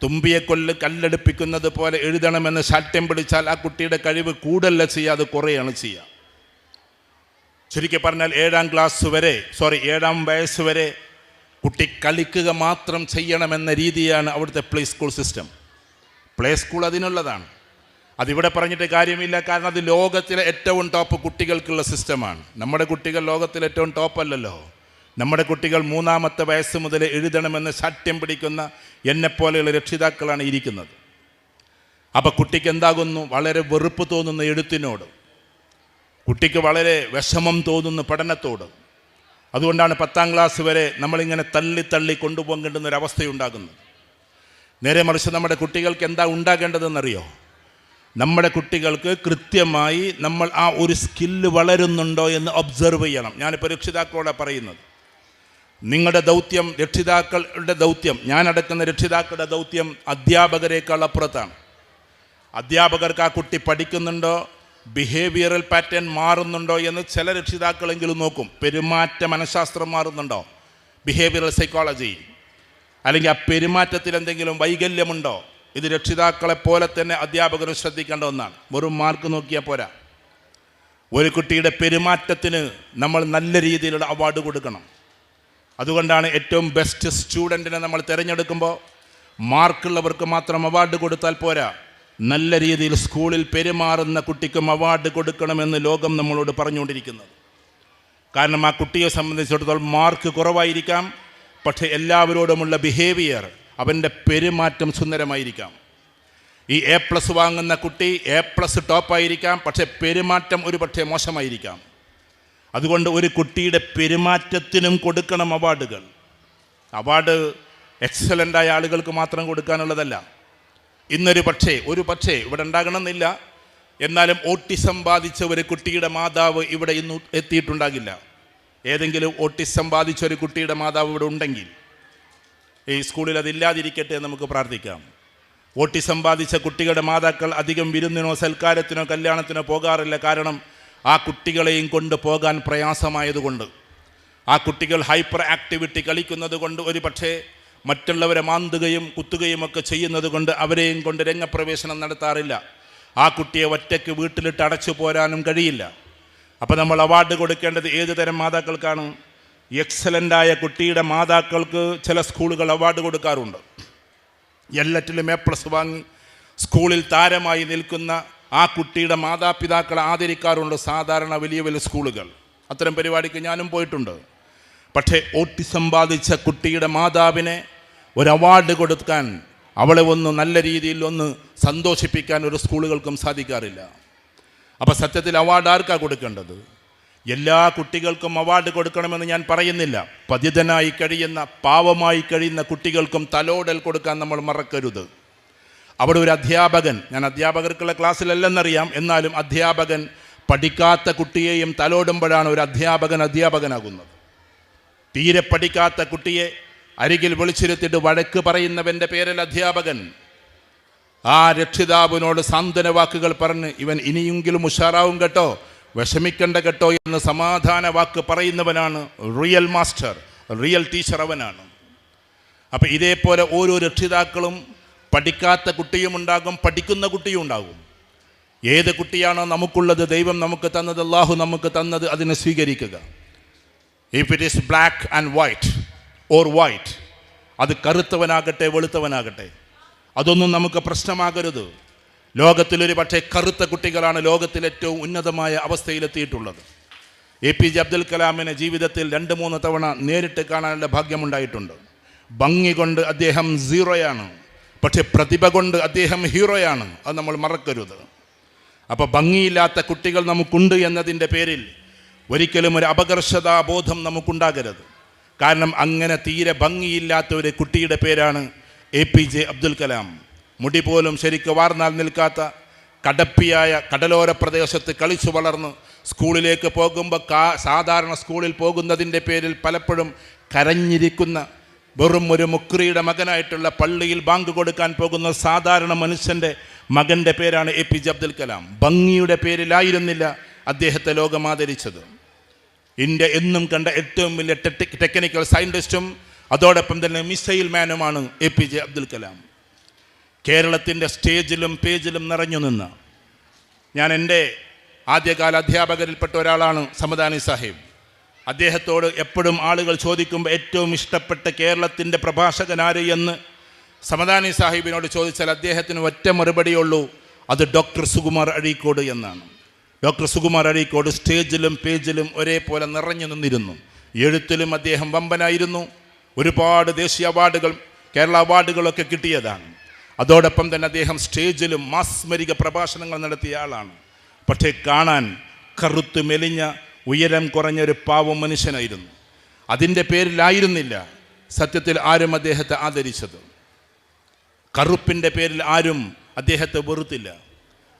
തുമ്പിയെ കൊല്ല് കല്ലെടുപ്പിക്കുന്നത് പോലെ എഴുതണമെന്ന് ശാഠ്യം പിടിച്ചാൽ ആ കുട്ടിയുടെ കഴിവ് കൂടല്ല ചെയ്യുക അത് കുറയാണ് ചെയ്യുക. ചുരുക്കി പറഞ്ഞാൽ ഏഴാം ക്ലാസ് വരെ സോറി ഏഴാം വയസ്സ് വരെ കുട്ടി കളിക്കുക മാത്രം ചെയ്യണമെന്ന രീതിയാണ് അവിടുത്തെ play school system play school അതിനുള്ളതാണ്. അതിവിടെ പറഞ്ഞിട്ട് കാര്യമില്ല കാരണം അത് ലോകത്തിലെ ഏറ്റവും ടോപ്പ് കുട്ടികൾക്കുള്ള സിസ്റ്റമാണ് നമ്മുടെ കുട്ടികൾ ലോകത്തിലെ ഏറ്റവും ടോപ്പ് അല്ലല്ലോ. നമ്മുടെ കുട്ടികൾ മൂന്നാമത്തെ വയസ്സ് മുതൽ എഴുതണമെന്ന് ശാഠ്യം പിടിക്കുന്ന എന്നെപ്പോലെയുള്ള രക്ഷിതാക്കളാണ് ഇരിക്കുന്നത്. അപ്പോൾ കുട്ടിക്ക് എന്താകുന്നു വളരെ വെറുപ്പ് തോന്നുന്ന എഴുത്തിനോട്. കുട്ടിക്ക് വളരെ വിഷമം തോന്നുന്നു പഠനത്തോട്. അതുകൊണ്ടാണ് പത്താം ക്ലാസ് വരെ നമ്മളിങ്ങനെ തള്ളി തള്ളി കൊണ്ടുപോകേണ്ടുന്ന ഒരു അവസ്ഥയുണ്ടാകുന്നത്. നേരെ മറിച്ച് നമ്മുടെ കുട്ടികൾക്ക് എന്താ ഉണ്ടാകേണ്ടതെന്നറിയോ? നമ്മുടെ കുട്ടികൾക്ക് കൃത്യമായി നമ്മൾ ആ ഒരു സ്കില്ല് വളരുന്നുണ്ടോ എന്ന് ഒബ്സർവ് ചെയ്യണം. ഞാനിപ്പോൾ രക്ഷിതാക്കളോടെ പറയുന്നത്. നിങ്ങളുടെ ദൗത്യം രക്ഷിതാക്കളുടെ ദൗത്യം ഞാനടക്കുന്ന രക്ഷിതാക്കളുടെ ദൗത്യം അധ്യാപകരെക്കാൾ അപ്പുറത്താണ്. അധ്യാപകർക്ക് ആ കുട്ടി പഠിക്കുന്നുണ്ടോ? ബിഹേവിയറൽ പാറ്റേൺ മാറുന്നുണ്ടോ എന്ന് ചില രക്ഷിതാക്കളെങ്കിലും നോക്കും. പെരുമാറ്റ മനഃശാസ്ത്രം മാറുന്നുണ്ടോ? ബിഹേവിയറൽ സൈക്കോളജി അല്ലെങ്കിൽ ആ പെരുമാറ്റത്തിൽ എന്തെങ്കിലും വൈകല്യമുണ്ടോ? ഇത് രക്ഷിതാക്കളെ പോലെ തന്നെ അധ്യാപകരും ശ്രദ്ധിക്കേണ്ട ഒന്നാണ്. വെറും മാർക്ക് നോക്കിയാൽ പോരാ. ഒരു കുട്ടിയുടെ പെരുമാറ്റത്തിന് നമ്മൾ നല്ല രീതിയിലുള്ള അവാർഡ് കൊടുക്കണം. അതുകൊണ്ടാണ് ഏറ്റവും ബെസ്റ്റ് സ്റ്റുഡന്റിനെ നമ്മൾ തിരഞ്ഞെടുക്കുമ്പോൾ മാർക്കുള്ളവർക്ക് മാത്രം അവാർഡ് കൊടുത്താൽ പോരാ. നല്ല രീതിയിൽ സ്കൂളിൽ പെരുമാറുന്ന കുട്ടിക്കും അവാർഡ് കൊടുക്കണമെന്ന് ലോകം നമ്മളോട് പറഞ്ഞുകൊണ്ടിരിക്കുന്നത്. കാരണം ആ കുട്ടിയെ സംബന്ധിച്ചിടത്തോളം മാർക്ക് കുറവായിരിക്കാം. പക്ഷേ എല്ലാവരോടുമുള്ള ബിഹേവിയർ അവന്റെ പെരുമാറ്റം സുന്ദരമായിരിക്കാം. ഈ എ പ്ലസ് വാങ്ങുന്ന കുട്ടി എ പ്ലസ് ടോപ്പായിരിക്കാം പക്ഷേ പെരുമാറ്റം ഒരു പക്ഷേ മോശമായിരിക്കാം. അതുകൊണ്ട് ഒരു കുട്ടിയുടെ പെരുമാറ്റത്തിനും കൊടുക്കണം അവാർഡുകൾ അവാർഡ് എക്സലന്റായ ആളുകൾക്ക് മാത്രം കൊടുക്കാനുള്ളതല്ല. ഇന്നൊരു പക്ഷേ ഒരു പക്ഷേ ഇവിടെ ഉണ്ടാകണമെന്നില്ല. എന്നാലും ഓട്ടിസം ബാധിച്ച ഒരു കുട്ടിയുടെ മാതാവ് ഇവിടെ ഇന്ന് എത്തിയിട്ടുണ്ടാകില്ല. ഏതെങ്കിലും ഓട്ടിസം ബാധിച്ച ഒരു കുട്ടിയുടെ മാതാവ് ഇവിടെ ഉണ്ടെങ്കിൽ ഈ സ്കൂളിൽ അതില്ലാതിരിക്കട്ടെ നമുക്ക് പ്രാർത്ഥിക്കാം. ഓട്ടിസം ബാധിച്ച കുട്ടികളുടെ മാതാക്കൾ അധികം വിരുന്നിനോ സൽക്കാരത്തിനോ കല്യാണത്തിനോ പോകാറില്ല. കാരണം ആ കുട്ടികളെയും കൊണ്ട് പോകാൻ പ്രയാസമായതുകൊണ്ട്. ആ കുട്ടികൾ ഹൈപ്പർ ആക്ടിവിറ്റി കളിക്കുന്നത് കൊണ്ട് ഒരു പക്ഷേ മറ്റുള്ളവരെ മാന്തുകയും കുത്തുകയും ഒക്കെ ചെയ്യുന്നത് കൊണ്ട് അവരെയും കൊണ്ട് രംഗപ്രവേശനം നടത്താറില്ല. ആ കുട്ടിയെ ഒറ്റയ്ക്ക് വീട്ടിലിട്ട് അടച്ചു പോരാനും കഴിയില്ല. അപ്പോൾ നമ്മൾ അവാർഡ് കൊടുക്കേണ്ടത് ഏത് തരം മാതാക്കൾക്കാണ്? എക്സലന്റായ കുട്ടിയുടെ മാതാക്കൾക്ക് ചില സ്കൂളുകൾ അവാർഡ് കൊടുക്കാറുണ്ട്. എല്ലാറ്റിലും എ പ്ലസ് വാങ്ങി സ്കൂളിൽ താരമായി നിൽക്കുന്ന ആ കുട്ടിയുടെ മാതാപിതാക്കളെ ആദരിക്കാറുണ്ട് സാധാരണ വലിയ വലിയ സ്കൂളുകൾ. അത്തരം പരിപാടിക്ക് ഞാനും പോയിട്ടുണ്ട്. പക്ഷേ ഓട്ടിസം ബാധിച്ച കുട്ടിയുടെ മാതാവിനെ ഒരു അവാർഡ് കൊടുക്കാൻ അവളെ ഒന്ന് നല്ല രീതിയിൽ ഒന്ന് സന്തോഷിപ്പിക്കാൻ ഒരു സ്കൂളുകൾക്കും സാധിക്കാറില്ല. അപ്പോൾ സത്യത്തിൽ അവാർഡ് ആർക്കാണ് കൊടുക്കേണ്ടത്? എല്ലാ കുട്ടികൾക്കും അവാർഡ് കൊടുക്കണമെന്ന് ഞാൻ പറയുന്നില്ല. പതിതനായി കഴിയുന്ന പാവമായി കഴിയുന്ന കുട്ടികൾക്കും തലോടൽ കൊടുക്കാൻ നമ്മൾ മറക്കരുത്. അവിടെ ഒരു അധ്യാപകൻ ഞാൻ അധ്യാപകർക്കുള്ള ക്ലാസ്സിലല്ലെന്നറിയാം എന്നാലും അധ്യാപകൻ പഠിക്കാത്ത കുട്ടിയെയും തലോടുമ്പോഴാണ് ഒരു അധ്യാപകൻ അധ്യാപകനാകുന്നത്. തീരെ പഠിക്കാത്ത കുട്ടിയെ അരികിൽ വിളിച്ചിരുത്തിട്ട് വഴക്ക് പറയുന്നവന്റെ പേരിൽ അധ്യാപകൻ. ആ രക്ഷിതാവിനോട് സാന്ത്വന വാക്കുകൾ പറഞ്ഞ് ഇവൻ ഇനിയെങ്കിലും ഉഷാറാവും കേട്ടോ വിഷമിക്കണ്ട കേട്ടോ എന്ന് സമാധാന വാക്ക് പറയുന്നവനാണ് റിയൽ മാസ്റ്റർ റിയൽ ടീച്ചർ അവനാണ്. അപ്പം ഇതേപോലെ ഓരോ രക്ഷിതാക്കളും പഠിക്കാത്ത കുട്ടിയും ഉണ്ടാകും പഠിക്കുന്ന കുട്ടിയും ഉണ്ടാകും. ഏത് കുട്ടിയാണോ നമുക്കുള്ളത് ദൈവം നമുക്ക് തന്നത് അള്ളാഹു നമുക്ക് തന്നത് അതിനെ സ്വീകരിക്കുക. If it is black and white or white അത് കറുത്തവനാകട്ടെ വെളുത്തവനാകട്ടെ. അതൊന്നും നമുക്ക് പ്രശ്നമാകരുത്. ലോകത്തിലൊരു പക്ഷേ കറുത്ത കുട്ടികളാണ് ലോകത്തിൽ ഏറ്റവും ഉന്നതമായ അവസ്ഥയിലെത്തിയിട്ടുള്ളത്. എ പി ജെ അബ്ദുൽ കലാമിനെ ജീവിതത്തിൽ രണ്ട് മൂന്ന് തവണ നേരിട്ട് കാണാനുള്ള ഭാഗ്യമുണ്ടായിട്ടുണ്ട്. ഭംഗി കൊണ്ട് അദ്ദേഹം സീറോയാണ്. പക്ഷേ പ്രതിഭ കൊണ്ട് അദ്ദേഹം ഹീറോയാണ്. അത് നമ്മൾ മറക്കരുത്. അപ്പോൾ ഭംഗിയില്ലാത്ത കുട്ടികൾ നമുക്കുണ്ട് എന്നതിന്റെ പേരിൽ ഒരിക്കലും ഒരു അപകർഷതാബോധം നമുക്കുണ്ടാകരുത്. കാരണം അങ്ങനെ തീരെ ഭംഗിയില്ലാത്ത ഒരു കുട്ടിയുടെ പേരാണ് A P J Abdul Kalam. മുടി പോലും ശരിക്ക് വാർന്നാൽ നിൽക്കാത്ത കടപ്പിയായ കടലോര പ്രദേശത്ത് കളിച്ചു വളർന്ന് സ്കൂളിലേക്ക് പോകുമ്പോൾ കാ സാധാരണ സ്കൂളിൽ പോകുന്നതിന്റെ പേരിൽ പലപ്പോഴും കരഞ്ഞിരിക്കുന്ന വെറും ഒരു മുക്രിയുടെ മകനായിട്ടുള്ള പള്ളിയിൽ ബാങ്ക് കൊടുക്കാൻ പോകുന്ന സാധാരണ മനുഷ്യന്റെ മകന്റെ പേരാണ് A P J Abdul Kalam. ഭംഗിയുടെ പേരിലായിരുന്നില്ല അദ്ദേഹത്തെ ലോകം ആദരിച്ചത് ഇന്ത്യ എന്നും കണ്ട ഏറ്റവും വലിയ ടെക്നിക്കൽ സയന്റിസ്റ്റും അതോടൊപ്പം തന്നെ missile മാനുമാണ് A P J Abdul Kalam. കേരളത്തിന്റെ സ്റ്റേജിലും പേജിലും നിറഞ്ഞു നിന്ന് ഞാൻ എന്റെ ആദ്യകാല അധ്യാപകരിൽപ്പെട്ട ഒരാളാണ് സമദാനി സാഹിബ്. അദ്ദേഹത്തോട് എപ്പോഴും ആളുകൾ ചോദിക്കുമ്പോൾ ഏറ്റവും ഇഷ്ടപ്പെട്ട കേരളത്തിന്റെ പ്രഭാഷകനാര് എന്ന് സമദാനി സാഹിബിനോട് ചോദിച്ചാൽ അദ്ദേഹത്തിന് ഒറ്റ മറുപടിയുള്ളൂ അത് ഡോക്ടർ സുകുമാർ അഴീക്കോട് എന്നാണ്. ഡോക്ടർ സുകുമാർ അഴീക്കോട് സ്റ്റേജിലും പേജിലും ഒരേപോലെ നിറഞ്ഞു നിന്നിരുന്നു. എഴുത്തിലും അദ്ദേഹം വമ്പനായിരുന്നു. ഒരുപാട് ദേശീയ അവാർഡുകൾ കേരള അവാർഡുകളൊക്കെ കിട്ടിയതാണ്. അതോടൊപ്പം തന്നെ അദ്ദേഹം സ്റ്റേജിലും മാസ്മരിക പ്രഭാഷണങ്ങൾ നടത്തിയ ആളാണ്. പക്ഷേ കാണാൻ കറുത്തു മെലിഞ്ഞ ഉയരം കുറഞ്ഞ ഒരു പാവം മനുഷ്യനായിരുന്നു. അതിന്റെ പേരിലായിരുന്നില്ല സത്യത്തിൽ ആരും അദ്ദേഹത്തെ ആദരിച്ചത്. കറുപ്പിന്റെ പേരിൽ ആരും അദ്ദേഹത്തെ വെറുത്തില്ല.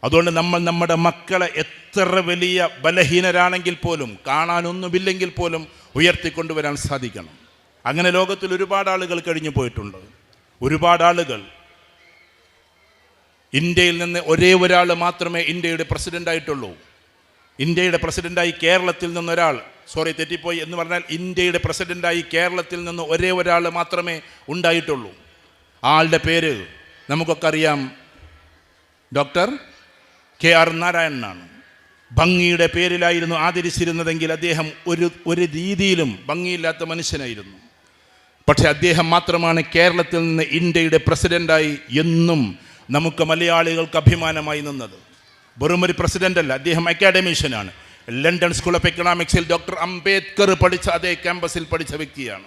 അതുകൊണ്ട് നമ്മൾ നമ്മുടെ മക്കളെ എത്ര വലിയ ബലഹീനരാണെങ്കിൽ പോലും കാണാനൊന്നുമില്ലെങ്കിൽ പോലും ഉയർത്തിക്കൊണ്ടുവരാൻ സാധിക്കണം. അങ്ങനെ ലോകത്തിൽ ഒരുപാട് ആളുകൾ കഴിഞ്ഞു പോയിട്ടുണ്ട്. ഒരുപാട് ആളുകൾ ഇന്ത്യയിൽ നിന്ന് ഒരേ ഒരാൾ മാത്രമേ ഇന്ത്യയുടെ പ്രസിഡന്റ് ആയിട്ടുള്ളൂ. ഇന്ത്യയുടെ പ്രസിഡന്റായി കേരളത്തിൽ നിന്നൊരാൾ സോറി തെറ്റിപ്പോയി എന്ന് പറഞ്ഞാൽ ഇന്ത്യയുടെ പ്രസിഡന്റായി കേരളത്തിൽ നിന്ന് ഒരേ ഒരാൾ മാത്രമേ ഉണ്ടായിട്ടുള്ളൂ. ആളുടെ പേര് നമുക്കൊക്കെ അറിയാം. ഡോക്ടർ കെ ആർ നാരായണനാണ് ഭംഗിയുടെ പേരിലായിരുന്നു ആദരിച്ചിരുന്നതെങ്കിൽ അദ്ദേഹം ഒരു ഒരു രീതിയിലും ഭംഗിയില്ലാത്ത മനുഷ്യനായിരുന്നു. പക്ഷെ അദ്ദേഹം മാത്രമാണ് കേരളത്തിൽ നിന്ന് ഇന്ത്യയുടെ പ്രസിഡന്റായി എന്നും നമുക്ക് മലയാളികൾക്ക് അഭിമാനമായി നിന്നത്. വെറും ഒരു പ്രസിഡന്റല്ല അദ്ദേഹം അക്കാഡമീഷ്യനാണ് ലണ്ടൻ സ്കൂൾ ഓഫ് എക്കണോമിക്സിൽ ഡോക്ടർ അംബേദ്കർ പഠിച്ച അതേ ക്യാമ്പസിൽ പഠിച്ച വ്യക്തിയാണ്.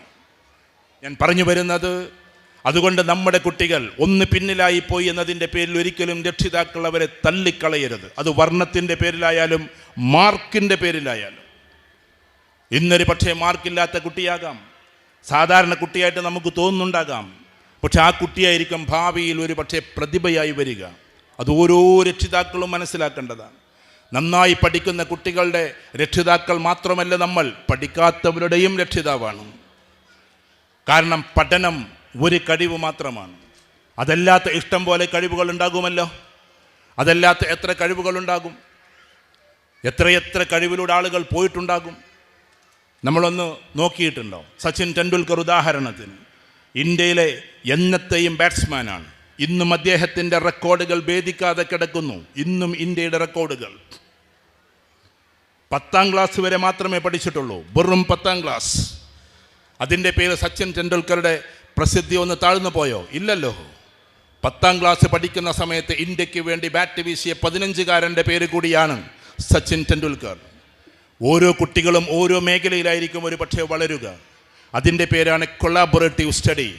ഞാൻ പറഞ്ഞു വരുന്നത് അതുകൊണ്ട് നമ്മുടെ കുട്ടികൾ ഒന്ന് പിന്നിലായി പോയി എന്നതിന്റെ പേരിൽ ഒരിക്കലും രക്ഷിതാക്കൾ അവരെ തള്ളിക്കളയരുത്. അത് വർണത്തിന്റെ പേരിലായാലും മാർക്കിന്റെ പേരിലായാലും. ഇന്നൊരു പക്ഷേ മാർക്കില്ലാത്ത കുട്ടിയാകാം. സാധാരണ കുട്ടിയായിട്ട് നമുക്ക് തോന്നുന്നുണ്ടാകാം. പക്ഷെ ആ കുട്ടിയായിരിക്കും ഭാവിയിൽ ഒരു പക്ഷേ പ്രതിഭയായി വരിക. അത് ഓരോ രക്ഷിതാക്കളും മനസ്സിലാക്കേണ്ടതാണ്. നന്നായി പഠിക്കുന്ന കുട്ടികളുടെ രക്ഷിതാക്കൾ മാത്രമല്ല നമ്മൾ പഠിക്കാത്തവരുടെയും രക്ഷിതാവാണ്. കാരണം പഠനം ഒരു കഴിവ് മാത്രമാണ്. അതല്ലാത്ത ഇഷ്ടം പോലെ കഴിവുകൾ ഉണ്ടാകുമല്ലോ? അതല്ലാത്ത എത്ര കഴിവുകൾ ഉണ്ടാകും? എത്രയെത്ര കഴിവിലൂടെ ആളുകൾ പോയിട്ടുണ്ടാകും? നമ്മളൊന്ന് നോക്കിയിട്ടുണ്ടോ? സച്ചിൻ ടെണ്ടുൽക്കർ ഉദാഹരണത്തിന് ഇന്ത്യയിലെ എന്നത്തെയും ബാറ്റ്സ്മാനാണ്. ഇന്നും അദ്ദേഹത്തിന്റെ റെക്കോർഡുകൾ ഭേദിക്കാതെ കിടക്കുന്നു. ഇന്നും ഇന്ത്യയുടെ റെക്കോർഡുകൾ. പത്താം ക്ലാസ് വരെ മാത്രമേ പഠിച്ചിട്ടുള്ളൂ. വെറും പത്താം ക്ലാസ്. അതിന്റെ പേര് സച്ചിൻ ടെണ്ടുൽക്കറുടെ പ്രസിദ്ധി ഒന്ന് താഴ്ന്നു പോയോ? ഇല്ലല്ലോ. പത്താം ക്ലാസ് പഠിക്കുന്ന സമയത്ത് ഇന്ത്യയ്ക്ക് വേണ്ടി ബാറ്റ് വീശിയ പതിനഞ്ചുകാരന്റെ പേര് കൂടിയാണ് സച്ചിൻ ടെണ്ടുൽക്കർ. ഓരോ കുട്ടികളും ഓരോ മേഖലയിലായിരിക്കും ഒരു പക്ഷേ വളരുക. അതിന്റെ പേരാണ് കൊളാബറേറ്റീവ് സ്റ്റഡി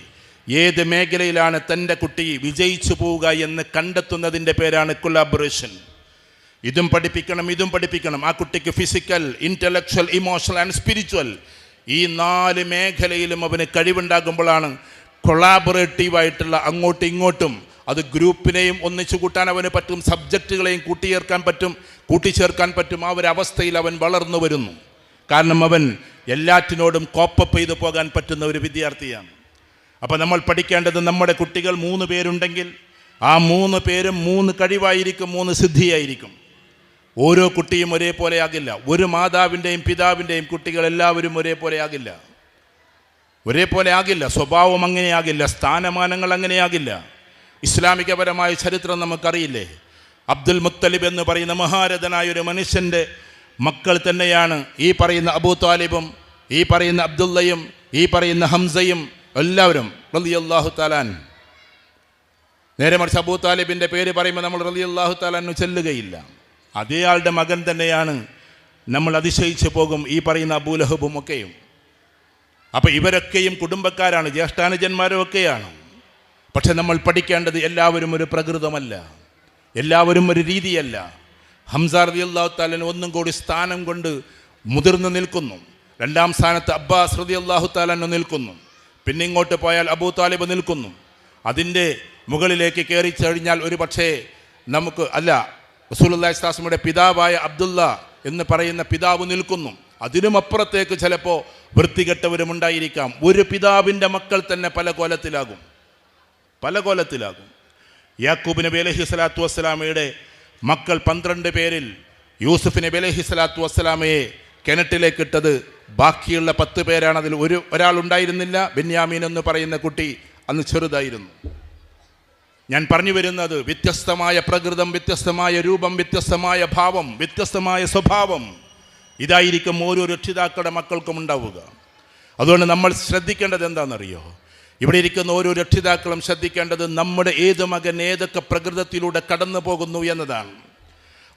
ഏത് മേഖലയിലാണ് തന്റെ കുട്ടി വിജയിച്ചു പോവുക എന്ന് കണ്ടെത്തുന്നതിന്റെ പേരാണ് കൊളാബറേഷൻ ഇതും പഠിപ്പിക്കണം ഇതും പഠിപ്പിക്കണം. ആ കുട്ടിക്ക് physical intellectual emotional and spiritual ഈ നാല് മേഖലയിലും അവന് കഴിവുണ്ടാകുമ്പോഴാണ് കൊളാബറേറ്റീവായിട്ടുള്ള അങ്ങോട്ടും ഇങ്ങോട്ടും അത് ഗ്രൂപ്പിനെയും ഒന്നിച്ചു കൂട്ടാൻ അവന് പറ്റും സബ്ജക്റ്റുകളെയും കൂട്ടിയേർക്കാൻ പറ്റും കൂട്ടിച്ചേർക്കാൻ പറ്റും. ആ ഒരു അവസ്ഥയിൽ അവൻ വളർന്നു വരുന്നു. കാരണം അവൻ എല്ലാറ്റിനോടും കോപ്പപ്പ് ചെയ്തു പോകാൻ പറ്റുന്ന ഒരു വിദ്യാർത്ഥിയാണ്. അപ്പോൾ നമ്മൾ പഠിക്കേണ്ടത് നമ്മുടെ കുട്ടികൾ മൂന്ന് പേരുണ്ടെങ്കിൽ ആ മൂന്ന് പേരും മൂന്ന് കഴിവായിരിക്കും മൂന്ന് സിദ്ധിയായിരിക്കും. ഓരോ കുട്ടിയും ഒരേപോലെ ആകില്ല. ഒരു മാതാവിന്റെയും പിതാവിന്റെയും കുട്ടികൾ എല്ലാവരും ഒരേപോലെ ആകില്ല. ഒരേപോലെ ആകില്ല. സ്വഭാവം അങ്ങനെയാകില്ല സ്ഥാനമാനങ്ങൾ അങ്ങനെയാകില്ല ഇസ്ലാമികപരമായ ചരിത്രം നമുക്കറിയില്ലേ? അബ്ദുൽ മുത്തലിബ് എന്ന് പറയുന്ന മഹാരഥനായ ഒരു മനുഷ്യന്റെ മക്കൾ തന്നെയാണ് ഈ പറയുന്ന അബൂ താലിബും ഈ പറയുന്ന അബ്ദുള്ളയും ഈ പറയുന്ന ഹംസയും എല്ലാവരും. റളിയല്ലാഹു താലാൻ നേരെ മറിച്ച് അബൂ താലിബിന്റെ പേര് പറയുമ്പോൾ നമ്മൾ റളിയല്ലാഹു താലാൻ ചെല്ലുകയില്ല. അതേ ആളുടെ മകൻ തന്നെയാണ് നമ്മൾ അതിശയിച്ചു പോകും ഈ പറയുന്ന അബൂലഹബും ഒക്കെയും. അപ്പോൾ ഇവരൊക്കെയും കുടുംബക്കാരാണ് ജ്യേഷ്ഠാനുജന്മാരും ഒക്കെയാണ്. പക്ഷെ നമ്മൾ പഠിക്കേണ്ടത് എല്ലാവരും ഒരു പ്രകൃതമല്ല എല്ലാവരും ഒരു രീതിയല്ല. ഹംസാർ റതി അള്ളാഹു താലന് ഒന്നും കൂടി സ്ഥാനം കൊണ്ട് മുതിർന്നു നിൽക്കുന്നു. രണ്ടാം സ്ഥാനത്ത് അബ്ബാസ് റതി അള്ളാഹു നിൽക്കുന്നു. പിന്നെ ഇങ്ങോട്ട് പോയാൽ അബൂ താലിബ് നിൽക്കുന്നു. അതിന്റെ മുകളിലേക്ക് കയറി കഴിഞ്ഞാൽ ഒരു പക്ഷേ നമുക്ക് അല്ല റസൂലുള്ളാഹി ഇസ്ലാസ്മയുടെ പിതാവായ അബ്ദുള്ള എന്ന് പറയുന്ന പിതാവ് നിൽക്കുന്നു. അതിനുമപ്പുറത്തേക്ക് ചിലപ്പോൾ വൃത്തികെട്ടവരും ഉണ്ടായിരിക്കാം. ഒരു പിതാവിന്റെ മക്കൾ തന്നെ പല കോലത്തിലാകും. പല കോലത്തിലാകും. യാക്കൂബ് നബി അലഹി സ്വലാത്തു വസ്സലാമയുടെ മക്കൾ പന്ത്രണ്ട് പേരിൽ യൂസുഫ് നബി അലഹി സ്വലാത്തു വസ്സലാമയെ കിണറ്റിലേക്ക് ഇട്ടത് ബാക്കിയുള്ള പത്ത് പേരാണ്. അതിൽ ഒരു ഒരാൾ ഉണ്ടായിരുന്നില്ല. ബെന്യാമീൻ എന്ന് പറയുന്ന കുട്ടി അന്ന് ചെറുതായിരുന്നു. ഞാൻ പറഞ്ഞു വരുന്നത് വ്യത്യസ്തമായ പ്രകൃതം വ്യത്യസ്തമായ രൂപം വ്യത്യസ്തമായ ഭാവം വ്യത്യസ്തമായ സ്വഭാവം. ഇതായിരിക്കും ഓരോ രക്ഷിതാക്കളുടെ മക്കൾക്കും ഉണ്ടാവുക. അതുകൊണ്ട് നമ്മൾ ശ്രദ്ധിക്കേണ്ടത് എന്താണെന്നറിയോ? ഇവിടെ ഇരിക്കുന്ന ഓരോ രക്ഷിതാക്കളും ശ്രദ്ധിക്കേണ്ടത് നമ്മുടെ ഏത് മകൻ ഏതൊക്കെ പ്രകൃതത്തിലൂടെ കടന്നു പോകുന്നു എന്നതാണ്.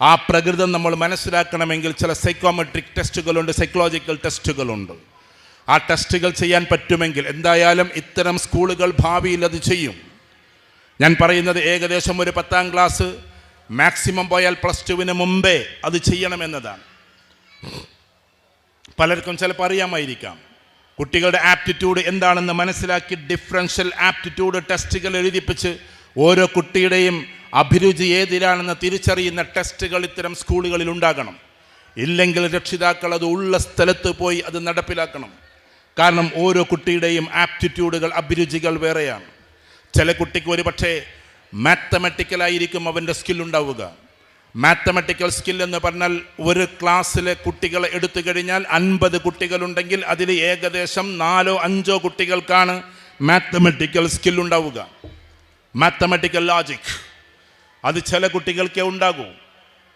ആ പ്രകൃതം നമ്മൾ മനസ്സിലാക്കണമെങ്കിൽ ചില സൈക്കോമെട്രിക് ടെസ്റ്റുകളുണ്ട് സൈക്കോളജിക്കൽ ടെസ്റ്റുകളുണ്ട് ആ ടെസ്റ്റുകൾ ചെയ്യാൻ പറ്റുമെങ്കിൽ എന്തായാലും ഇത്തരം സ്കൂളുകൾ ഭാവിയിൽ അത് ചെയ്യും. ഞാൻ പറയുന്നത് ഏകദേശം ഒരു പത്താം ക്ലാസ്. മാക്സിമം പോയാൽ പ്ലസ് ടുവിന് മുമ്പേ അത് ചെയ്യണമെന്നതാണ്. പലർക്കും ചിലപ്പോൾ അറിയാമായിരിക്കാം. കുട്ടികളുടെ ആപ്റ്റിറ്റ്യൂഡ് എന്താണെന്ന് മനസ്സിലാക്കി ഡിഫറൻഷ്യൽ ആപ്റ്റിറ്റ്യൂഡ് ടെസ്റ്റുകൾ എഴുതിപ്പിച്ച് ഓരോ കുട്ടിയുടെയും അഭിരുചി ഏതിലാണെന്ന് തിരിച്ചറിയുന്ന ടെസ്റ്റുകൾ ഇത്തരം സ്കൂളുകളിൽ ഉണ്ടാകണം. ഇല്ലെങ്കിൽ രക്ഷിതാക്കൾ അത് ഉള്ള സ്ഥലത്ത് പോയി അത് നടപ്പിലാക്കണം. കാരണം ഓരോ കുട്ടിയുടെയും ആപ്റ്റിറ്റ്യൂഡുകൾ അഭിരുചികൾ വേറെയാണ്. ചില കുട്ടിക്ക് ഒരു പക്ഷേ മാത്തമെറ്റിക്കലായിരിക്കും അവന്റെ സ്കിൽ ഉണ്ടാവുക. മാത്തമെറ്റിക്കൽ സ്കിൽ എന്ന് പറഞ്ഞാൽ ഒരു ക്ലാസ്സിലെ കുട്ടികളെ എടുത്തു കഴിഞ്ഞാൽ അൻപത് കുട്ടികളുണ്ടെങ്കിൽ അതിൽ ഏകദേശം നാലോ അഞ്ചോ കുട്ടികൾക്കാണ് മാത്തമാറ്റിക്കൽ സ്കിൽ ഉണ്ടാവുക. മാത്തമാറ്റിക്കൽ ലോജിക് അത് ചില കുട്ടികൾക്കേ ഉണ്ടാകൂ.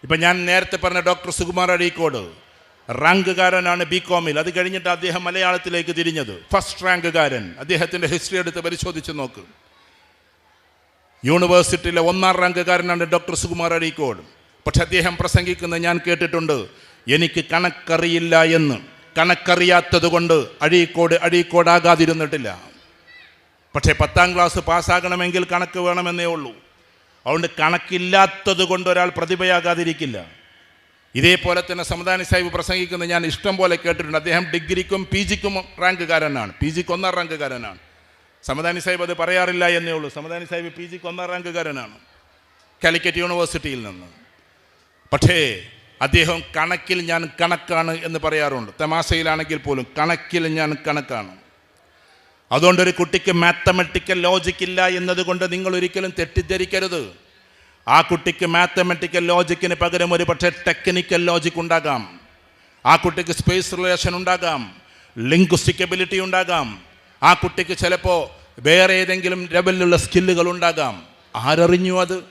ഇപ്പം ഞാൻ നേരത്തെ പറഞ്ഞ ഡോക്ടർ സുകുമാർ അഴീക്കോട് റാങ്കുകാരനാണ് ബി കോമിൽ അത് കഴിഞ്ഞിട്ട് അദ്ദേഹം മലയാളത്തിലേക്ക് തിരിഞ്ഞത്. ഫസ്റ്റ് റാങ്കുകാരൻ. അദ്ദേഹത്തിന്റെ ഹിസ്റ്ററി എടുത്ത് പരിശോധിച്ച് നോക്ക്. യൂണിവേഴ്സിറ്റിയിലെ ഒന്നാം റാങ്കുകാരനാണ് ഡോക്ടർ സുകുമാർ അഴീക്കോട് പക്ഷെ അദ്ദേഹം പ്രസംഗിക്കുന്നത് ഞാൻ കേട്ടിട്ടുണ്ട്. എനിക്ക് കണക്കറിയില്ല എന്ന്. കണക്കറിയാത്തത് കൊണ്ട് അഴീക്കോട് അഴീക്കോടാകാതിരുന്നിട്ടില്ല പക്ഷേ പത്താം ക്ലാസ് പാസ്സാകണമെങ്കിൽ കണക്ക് വേണമെന്നേ ഉള്ളൂ. അതുകൊണ്ട് കണക്കില്ലാത്തത് കൊണ്ട് ഒരാൾ പ്രതിഭയാകാതിരിക്കില്ല. ഇതേപോലെ തന്നെ സമദാനി സാഹിബ് പ്രസംഗിക്കുന്നത് ഞാൻ ഇഷ്ടം പോലെ കേട്ടിട്ടുണ്ട്. അദ്ദേഹം ഡിഗ്രിക്കും പി ജിക്കും റാങ്കുകാരനാണ്. പി ജിക്ക് ഒന്നാം റാങ്കുകാരനാണ്. സമദാനി സാഹിബ് അത് പറയാറില്ല എന്നേ ഉള്ളൂ. സമദാനി സാഹിബ് പി ജിക്ക് ഒന്നാം റാങ്കുകാരനാണ് കാലിക്കറ്റ് യൂണിവേഴ്സിറ്റിയിൽ നിന്ന്. പക്ഷേ അദ്ദേഹം കണക്കിൽ ഞാൻ കണക്കാണ് എന്ന് പറയാറുണ്ട്. തമാശയിലാണെങ്കിൽ പോലും കണക്കിൽ ഞാൻ കണക്കാണ്. അതുകൊണ്ട് ഒരു കുട്ടിക്ക് മാത്തമെറ്റിക്കൽ ലോജിക് ഇല്ല എന്നതുകൊണ്ട് നിങ്ങൾ ഒരിക്കലും തെറ്റിദ്ധരിക്കരുത്. ആ കുട്ടിക്ക് മാത്തമെറ്റിക്കൽ ലോജിക്കിന് പകരം ഒരു പക്ഷേ ടെക്നിക്കൽ ലോജിക് ഉണ്ടാകാം. ആ കുട്ടിക്ക് സ്പേസ് റിലേഷൻ ഉണ്ടാകാം. ലിംഗ്വിസ്റ്റിക് എബിലിറ്റി ഉണ്ടാകാം. ആ കുട്ടിക്ക് ചിലപ്പോൾ വേറെ ഏതെങ്കിലും ലെവലിലുള്ള സ്കില്ലുകൾ ഉണ്ടാകാം. ആരറിഞ്ഞു അത്?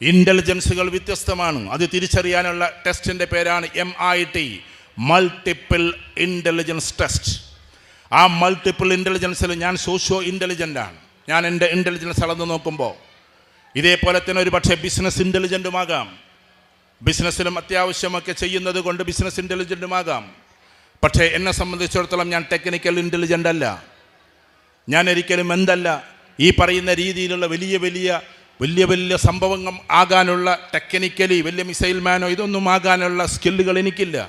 ഇന്റലിജൻസുകൾ വ്യത്യസ്തമാണ്. അത് തിരിച്ചറിയാനുള്ള ടെസ്റ്റിന്റെ പേരാണ് M I T multiple intelligence test ആ മൾട്ടിപ്പിൾ ഇന്റലിജൻസിൽ ഞാൻ സോഷ്യോ ഇന്റലിജന്റാണ് ഞാൻ എന്റെ ഇന്റലിജൻസ് അളന്ന് നോക്കുമ്പോൾ ഇതേപോലെ തന്നെ ഒരു പക്ഷേ ബിസിനസ് ഇന്റലിജന്റുമാകാം ബിസിനസ്സിലും അത്യാവശ്യമൊക്കെ ചെയ്യുന്നത് കൊണ്ട് ബിസിനസ് ഇന്റലിജന്റുമാകാം പക്ഷേ എന്നെ സംബന്ധിച്ചിടത്തോളം ഞാൻ ടെക്നിക്കൽ ഇന്റലിജന്റ് അല്ല. ഞാൻ ഒരിക്കലും എന്തല്ല. ഈ പറയുന്ന രീതിയിലുള്ള വലിയ വലിയ വലിയ വലിയ സംഭവങ്ങൾ ആകാനുള്ള ടെക്നിക്കലി വലിയ മിസൈൽ മാനോ ഇതൊന്നും ആകാനുള്ള സ്കില്ലുകൾ എനിക്കില്ല.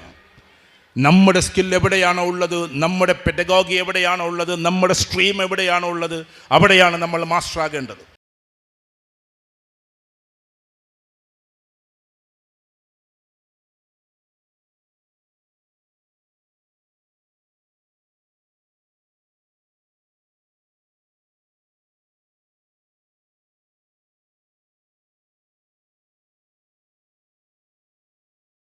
നമ്മുടെ സ്കിൽ എവിടെയാണോ ഉള്ളത്? നമ്മുടെ പെഡഗോഗി എവിടെയാണോ ഉള്ളത്? നമ്മുടെ സ്ട്രീം എവിടെയാണോ ഉള്ളത്? അവിടെയാണ് നമ്മൾ മാസ്റ്റർ ആകേണ്ടത്.